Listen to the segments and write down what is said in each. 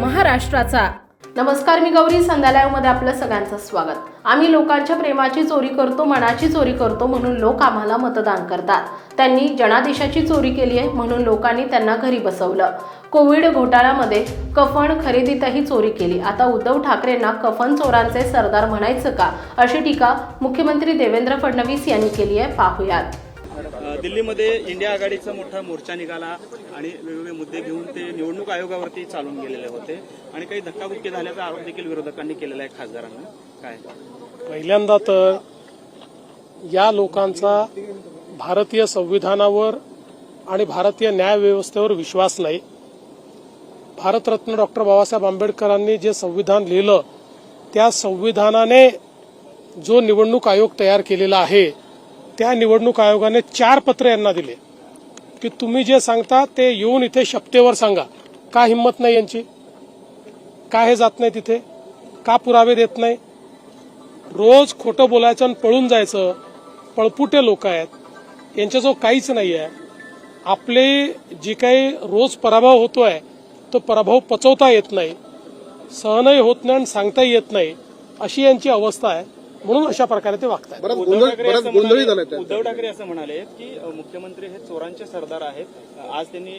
महाराष्ट्राचा. नमस्कार मी गौरी संध्यालयामध्ये आपलं सगळ्यांचं स्वागत. आम्ही लोकांच्या प्रेमाची चोरी करतो मनाची चोरी करतो म्हणून लोक आम्हाला मतदान करतात. त्यांनी जनादेशाची चोरी केली आहे म्हणून लोकांनी त्यांना घरी बसवलं. कोविड घोटाळ्यामध्ये कफन खरेदीतही चोरी केली. आता उद्धव ठाकरेंना कफन चोरांचे सरदार म्हणायचं का? अशी टीका मुख्यमंत्री देवेंद्र फडणवीस यांनी केली आहे. पाहुयात. दिल्लीमध्ये इंडिया आघाडीचा मोठा मोर्चा निघाला आणि वेगवेगळे मुद्दे घेऊन ते निवडणूक आयोगावरती चालून गेलेले होते आणि काही धक्काबुक्की झाल्याचा आरोप देखील विरोधकांनी केलेला आहे खासदारांना. काय? पहिल्यांदा तर या लोकांचा भारतीय संविधानावर आणि भारतीय न्यायव्यवस्थेवर विश्वास नाही. भारतरत्न डॉक्टर बाबासाहेब आंबेडकरांनी जे संविधान लिहिलं त्या संविधानाने जो निवडणूक आयोग तयार केलेला आहे त्या निवडणूक आयोगाने चार पत्र यांना दिले. की तुम्ही जे सांगता ते येऊन इथे शपथेवर सांगा. का हिंमत नाही यांची? का हे जात नाही तिथे? का पुरावे देत नाही? रोज खोटं बोलायचं आणि पळून जायचं. पळपुटे लोक आहेत. यांच्याजवळ काहीच नाही आहे. आपले जी काही रोज पराभव होतोय तो पराभव पचवता येत नाही. सहनही होत नाही आणि सांगताही येत नाही. अशी यांची अवस्था आहे. म्हणून अशा प्रकारे ते वागतात उद्धव गोंधळ ठाकरे असं गोंधळी म्हणाले- झालाय उद्धव ठाकरे असं म्हणाले की मुख्यमंत्री हे चोरांचे सरदार आहेत. आज त्यांनी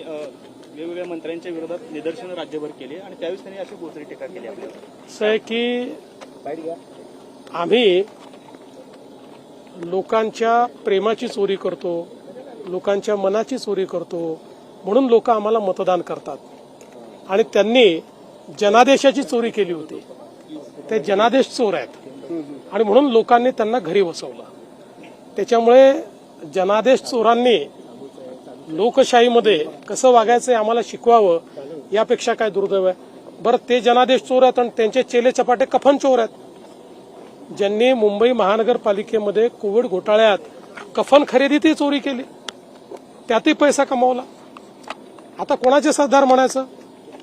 वेगवेगळ्या मंत्र्यांच्या विरोधात निदर्शनं राज्यभर केली आणि त्यावेळेस त्यांनी अशी बोचरी टीका केली आपल्यावर. असं आहे की आम्ही लोकांच्या प्रेमाची चोरी करतो लोकांच्या मनाची चोरी करतो म्हणून लोक आम्हाला मतदान करतात. आणि त्यांनी जनादेशाची चोरी केली होती. ते जनादेश चोर आहेत. आणि म्हणून लोकांनी त्यांना घरी बसवलं. त्याच्यामुळे जनादेश चोरांनी लोकशाहीमध्ये कसं वागायचं आम्हाला शिकवावं यापेक्षा काय दुर्दैव आहे? बरं ते जनादेश चोर आहेत आणि त्यांचे चेले चपाटे कफन चोर आहेत. ज्यांनी मुंबई महानगरपालिकेमध्ये कोविड घोटाळ्यात कफन खरेदीतही चोरी केली. त्यातही पैसा कमावला. आता कोणाचे सरदार म्हणायचं?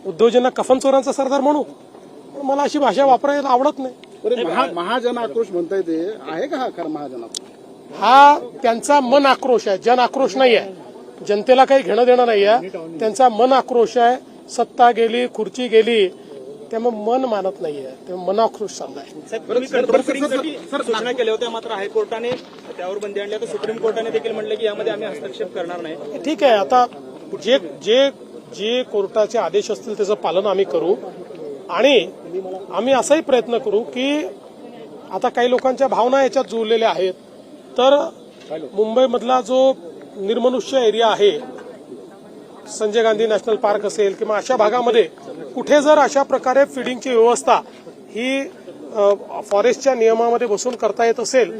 उद्योजना कफन चोरांचा सरदार म्हणू. पण मला अशी भाषा वापरायला आवडत नाही. बरे महा महाजन आक्रोश म्हणताय ते. आहे का हा खरा महाजन आक्रोश हा त्यांचा मन आक्रोश आहे. जन आक्रोश नाही आहे जनतेला काही घेणं देणं नाही आहे त्यांचा मन आक्रोश आहे. सत्ता गेली खुर्ची गेली त्यामुळे मन मानत नाहीये. ते मन आक्रोश चाललाय साहेब, तुम्ही कंट्रोल फिटिंगसाठी सूचना केल्या होत्या मात्र हायकोर्टाने. त्यावर बंदी आणली. आता सुप्रीम कोर्टाने देखील म्हटलं की यामध्ये आम्ही हस्तक्षेप करणार नाही. ठीक आहे. आता जे जे जे कोर्टाचे आदेश असतील त्याचं पालन आम्ही करू. आणि आम्ही असाही प्रयत्न करू की आता काही लोकांच्या भावना याच्यात जुळलेल्या आहेत. तर मुंबईमधला जो निर्मनुष्य एरिया आहे संजय गांधी नॅशनल पार्क असेल किंवा अशा भागामध्ये कुठे जर अशा प्रकारे फिडिंगची व्यवस्था ही फॉरेस्टच्या नियमामध्ये बसून करता येत असेल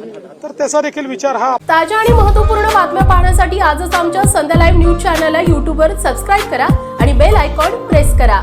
तर त्याचा देखील विचार हा ताज्या आणि महत्त्वपूर्ण बातम्या पाहण्यासाठी आजच आमच्या संध्या लाईव्ह न्यूज चॅनलला यूट्यूबवर सबस्क्राईब करा आणि बेल आयकॉन प्रेस करा.